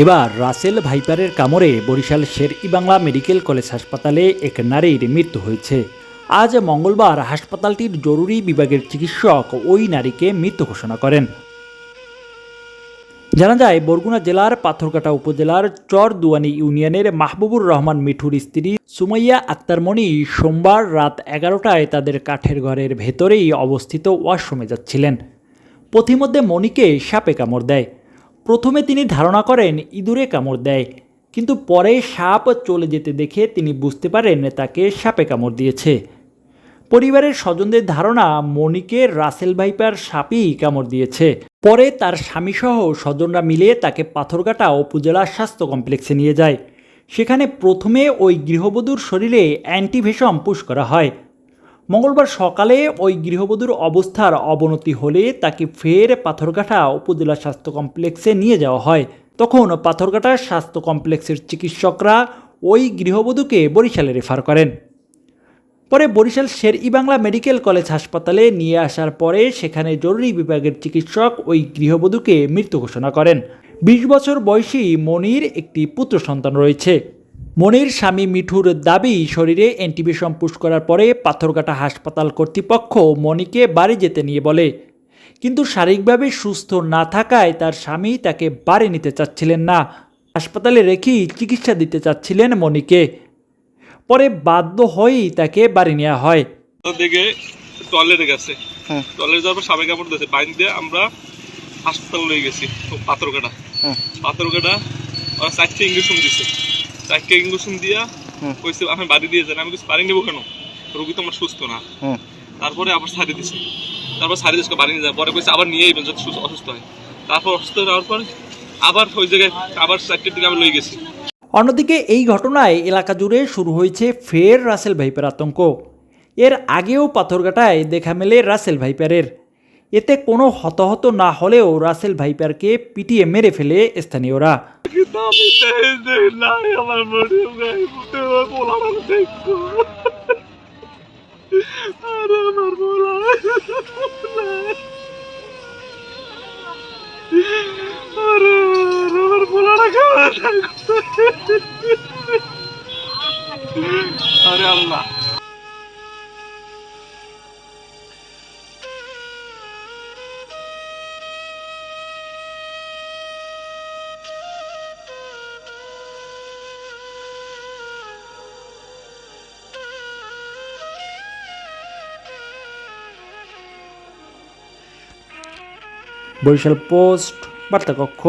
এবার রাসেল ভাইপারের কামড়ে বরিশাল শের ই বাংলা মেডিকেল কলেজ হাসপাতালে এক নারীর মৃত্যু হয়েছে। আজ মঙ্গলবার হাসপাতালটির জরুরি বিভাগের চিকিৎসক ওই নারীকে মৃত ঘোষণা করেন। জানা যায়, বরগুনা জেলার পাথরকাটা উপজেলার চরদুয়ানি ইউনিয়নের মাহবুবুর রহমান মিঠুর স্ত্রী সুমাইয়া আক্তারমণি সোমবার রাত এগারোটায় তাদের কাঠের ঘরের ভেতরেই অবস্থিত ওয়াশরুমে যাচ্ছিলেন। পথিমধ্যে মণিকে সাপে কামড় দেয়। প্রথমে তিনি ধারণা করেন ইঁদুরে কামড় দেয়, কিন্তু পরে সাপ চলে যেতে দেখে তিনি বুঝতে পারেন তাকে সাপে কামড় দিয়েছে। পরিবারের স্বজনদের ধারণা মণিকে রাসেল ভাইপার সাপই কামড় দিয়েছে। পরে তার স্বামীসহ স্বজনরা মিলে তাকে পাথরঘাটা উপজেলা স্বাস্থ্য কমপ্লেক্সে নিয়ে যায়। সেখানে প্রথমে ওই গৃহবধূর শরীরে অ্যান্টিভেশম পুশ করা হয়। মঙ্গলবার সকালে ওই গৃহবধূর অবস্থার অবনতি হলে তাকে ফের পাথরঘাটা উপজেলা স্বাস্থ্য কমপ্লেক্সে নিয়ে যাওয়া হয়। তখন পাথরঘাটা স্বাস্থ্য কমপ্লেক্সের চিকিৎসকরা ওই গৃহবধূকে বরিশালে রেফার করেন। পরে বরিশাল শের ই বাংলা মেডিকেল কলেজ হাসপাতালে নিয়ে আসার পরে সেখানে জরুরি বিভাগের চিকিৎসক ওই গৃহবধূকে মৃত্যু ঘোষণা করেন। বিশ বছর বয়সী মনির একটি পুত্র সন্তান রয়েছে। মনির স্বামী মিঠুর দাবি শরীরে অ্যান্টিবিশম পুশ করার পরে পাথরঘাটা হাসপাতাল কর্তৃপক্ষ মনিকে বাড়ি যেতে নিয়ে বলে। কিন্তু শারীরিকভাবে সুস্থ না থাকায় তার স্বামী তাকে বাড়ি নিতে চাচ্ছিলেন না। হাসপাতালে রেখেই চিকিৎসা দিতে চাচ্ছিলেন মনিকে। পরে বাধ্য হয়েই তাকে বাড়ি নেওয়া হয়। দেখে টয়লেটে গেছে। টয়লেটে যাওয়ার পর সামনে কাপড় দিয়েছে। পানি দিয়ে আমরা হাসপাতাল লয়ে গেছি পাথর কাটা হুম। পাথর কাটা ওরা চারটে ইঞ্জেকশন দিছে চারটে ইঞ্জেকশন দিয়া কইছে আমি বাড়ি দিয়ে যান আমি কিছু পানি নেব কেন? রোগী তো আমার সুস্থ না। তারপরে আবার সারি দিছে। তারপর সারি দিচ্ছে বাড়ি নিয়ে যায় পরে কইছে আবার নিয়ে যাবেন অসুস্থ হয়। তারপর অসুস্থ হওয়ার পর আবার ওই জায়গায় আবার চারটের দিকে আমি লয়ে গেছি। অন্যদিকে এই ঘটনায় এলাকা জুড়ে শুরু হয়েছে ফের রাসেল ভাইপার আতঙ্ক। এর আগেও পাথরঘাটায় দেখা মেলে রাসেল ভাইপারের এতে কোনো হতাহত না হলেও রাসেল ভাইপারকে পিটিয়ে মেরে ফেলে স্থানীয়রা। কিন্তু আমি বরিশাল পোস্ট বার্তা কক্ষ